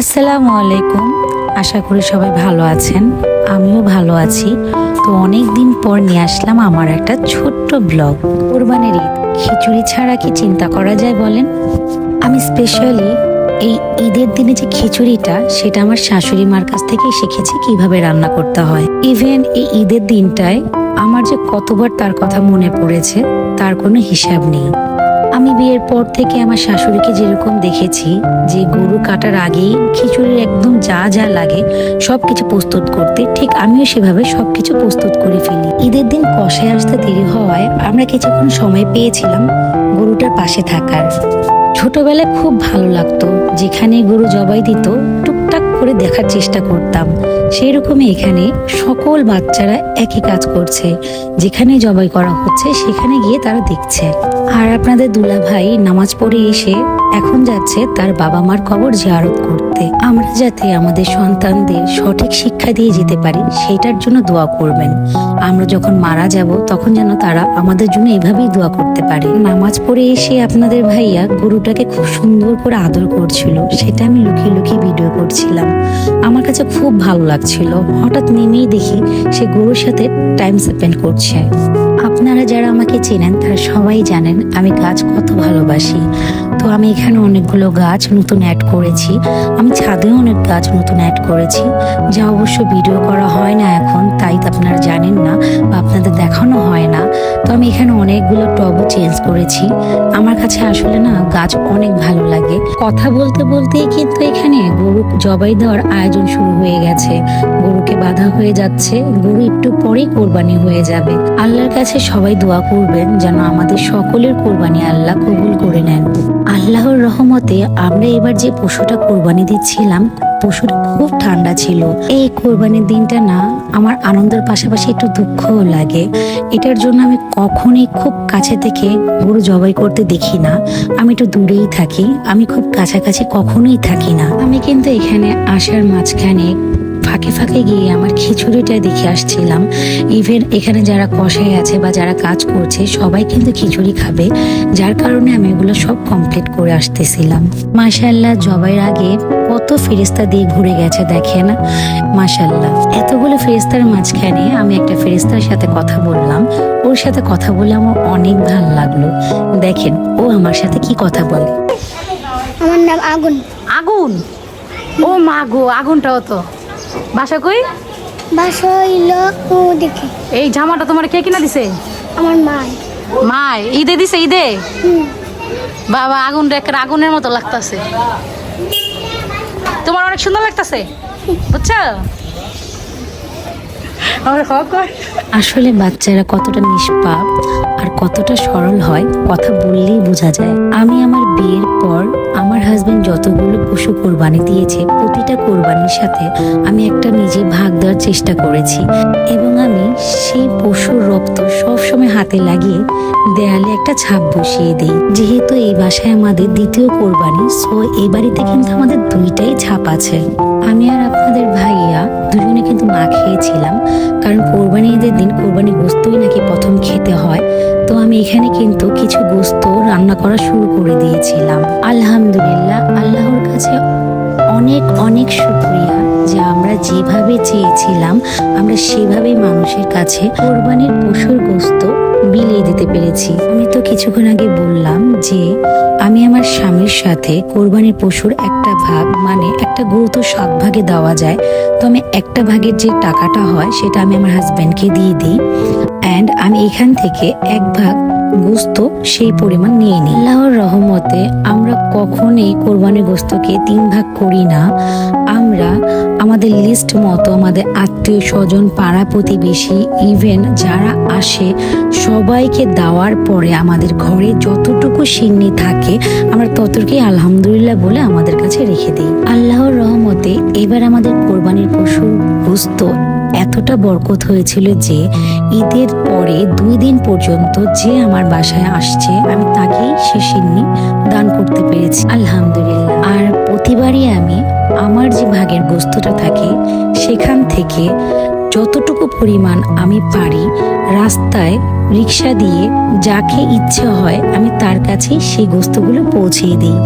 আসসালামু আলাইকুম। আশা করি সবাই ভালো আছেন। আমিও ভালো আছি। তো অনেক দিন পর নিয়ে আসলাম আমার একটা ছোট্ট ব্লগ। কোরবানির ঈদ। খিচুড়ি ছাড়া কি চিন্তা করা যায় বলেন? আমি স্পেশালি এই ঈদের দিনে যে খিচুড়িটা, সেটা আমার শাশুড়ি মার কাছ থেকেই শিখেছি কীভাবে রান্না করতে হয়। ইভেন এই ঈদের দিনটায় আমার যে কতবার তার কথা মনে পড়েছে, তার কোনো হিসাব নেই। আমি বিয়ের পর থেকে আমার শাশুড়িকে যেরকম দেখেছি, যে গরু কাটার আগেই খিচুড়ির একদম যা যা লাগে সব কিছু প্রস্তুত করতে, ঠিক আমিও সেভাবে সব কিছু প্রস্তুত করে ফেলি। ঈদের দিন কষায় আসতে দেরি হওয়ায় আমরা কিছুক্ষণ সময় পেয়েছিলাম গরুটার পাশে থাকার। ছোটবেলায় খুব ভালো লাগতো, যেখানে গরু জবাই দিত টুকটাক করে দেখার চেষ্টা করতাম। সেই রকমই এখানে সকল বাচ্চারা একই কাজ করছে। যেখানে জবাই করা হচ্ছে, সেখানে গিয়ে তারা দেখছে। আর আপনাদের দুলা ভাই নামাজ পড়ে এসে এখন যাচ্ছে তার বাবা মার কবর জিয়ারত করতে। আমরা যাতে আমাদের সন্তানদের সঠিক শিক্ষা দিয়ে যেতে পারি সেটার জন্য দোয়া করবেন। আমরা যখন মারা যাব, তখন যেন তারা আমাদের জন্য এভাবেই দোয়া করতে পারে। নামাজ পড়ে এসে আপনাদের ভাইয়া গরুটাকে খুব সুন্দর করে আদর করছিল। সেটা আমি লুকিয়ে লুকিয়ে ভিডিও করছিলাম। আমার কাছে খুব ভালো লাগছিল। হঠাৎ নেমেই দেখি সে গরুর সাথে টাইম স্পেন্ড করছে। আপনারা যারা আমাকে চেনেন, তারা সবাই জানেন আমি গাছ কত ভালোবাসি। তো আমি এখানে অনেকগুলো গাছ নতুন অ্যাড করেছি। আমি ছাদেও অনেক গাছ নতুন অ্যাড করেছি। যা অবশ্য ভিডিও করা হয় না এখন, তাই আপনারা জানেন না বা আপনাদের দেখানো হয় না। তো আমি এখানে অনেকগুলো টবও চেঞ্জ করেছি। আমার কাছে আসলে না গাছ অনেক ভালো লাগে। কথা বলতে বলতেই কিন্তু এখানে গরু জবাই দেওয়ার আয়োজন শুরু হয়ে গেছে। গরুকে বাধা হয়ে যাচ্ছে, গরু একটু পরেই কোরবানি হয়ে যাবে। আল্লাহর কাছে সবাই দোয়া করবেন যেন আমাদের সকলের কোরবানি আল্লাহ কবুল করে নেন। আল্লাহর রহমতে আমরা এবার যে পশুটা কোরবানি দিচ্ছিলাম পশুটা খুব ঠান্ডা ছিল। এই কোরবানির দিনটা না, আমার আনন্দের পাশাপাশি একটু দুঃখও লাগে। এটার জন্য আমি কখনই খুব কাছে থেকে গরু জবাই করতে দেখি না। আমি একটু দূরেই থাকি, আমি খুব কাছাকাছি কখনোই থাকি না। আমি কিন্তু এখানে আসার মাঝখানে ফাঁকে ফাঁকে গিয়ে আমার খিচুড়িটা দেখে আসছিলাম। ইভেন এখানে যারা কষাই আছে বা যারা কাজ করছে সবাই কিন্তু খিচুড়ি খাবে। যার কারণে আমি এগুলো সব কমপ্লিট করে আসতেছিলাম। মাশাল্লাহ জবাইয়ের আগে কত ফেরিস্তা দিয়ে ঘুরে গেছে দেখেন। মাশাল্লাহ এতগুলো ফেরিস্তার মাঝখানে আমি একটা ফেরিস্তার সাথে কথা বললাম। ওর সাথে কথা বলে আমার অনেক ভালো লাগল। দেখেন ও আমার সাথে কি কথা বলে। আমার নাম আগুন। আগুন? ও মা গো আগুনটাও তো। বাসা কই? বাসা হইল ও দেখে এই জামাটা তোমার কে কিনা দিছে? আমার মা মা ঈদে দিছে ঈদে? বাবা আগুন একটা আগুনের মতো লাগতাছে। তোমার অনেক সুন্দর লাগতাছে বুঝছ? আসলে বাচ্চারা কতটা নিষ্পাপ আর কতটা সরল হয় কথা বললেই বোঝা যায়। আমি আমার বিয়ের পর আমার হাজবেন্ড যতগুলো পশু কোরবানি দিয়েছে, প্রতিটা কোরবানির সাথে আমি একটা নিজে ভাগ দেওয়ার চেষ্টা করেছি। এবং আমি সেই পশুর রক্ত সবসময় হাতে লাগিয়ে দেয়ালে একটা ছাপ বসিয়ে দিই। যেহেতু এই বাসায় আমাদের দ্বিতীয় কোরবানি সো এই বাড়িতে কিন্তু আমাদের দুইটাই ছাপ আছে। আমি আর আপনাদের ভাইয়া দুজনে কিন্তু মা খেয়েছিলাম, কারণ কোরবানি ঈদের দিন কোরবানি গোস্তই নাকি এখানে কিন্তু কিছু গোস্ত রান্না করা শুরু করে দিয়েছিলাম। আলহামদুলিল্লাহ, আল্লাহর কাছে অনেক অনেক শুক্রিয়া। যে আমরা যেভাবে চেয়েছিলাম, আমরা সেভাবেই মানুষের কাছে কোরবানির পশুর গোস্ত বিলিয়ে দিতে পেরেছি। আমি তো কিছুক্ষণ আগে বললাম যে, আমি আমার স্বামীর সাথে কোরবানির পশুর একটা ভাগ মানে একটা গরু তো সাত ভাগে দেওয়া যায়। তো আমি একটা ভাগের যে টাকাটা হয়, সেটা আমি আমার হাজব্যান্ডকে দিয়ে দিই। অ্যান্ড আমি এখান থেকে এক ভাগ গোস্ত সেই পরিমাণ নিয়ে নিই। আল্লাহর রহমতে আমরা কখনোই কোরবানির গোস্তকে তিন ভাগ করি না। আমরা আমাদের লিস্ট মতো আমাদের আত্মীয় স্বজন, পাড়া প্রতিবেশী ইভেন যারা আসে, সবাইকে দেওয়ার পরে আমাদের ঘরে যতটুকু সিন্নি থাকে, আমরা ততটুকুই আলহামদুলিল্লাহ বলে আমাদের কাছে রেখে দিই। আল্লাহর রহমতে এবার আমাদের কোরবানির পশুর গোস্ত এতটা বরকত হয়েছিল যে ঈদের পরে দুই দিন পর্যন্ত যে আমার বাসায় আসছে, আমি তাকেই সে সিন্নি দান করতে পেরেছি। আলহামদুলিল্লাহ। আর প্রতিবারই আমি আমার যে ভাগের গোস্তটা থাকে, সেখান থেকে যতটুকু পরিমাণ আমি পারি, রাস্তায় রিক্সা দিয়ে যাকে ইচ্ছে হয়, আমি তার কাছেই সেই গোস্তগুলো পৌঁছিয়ে দিই।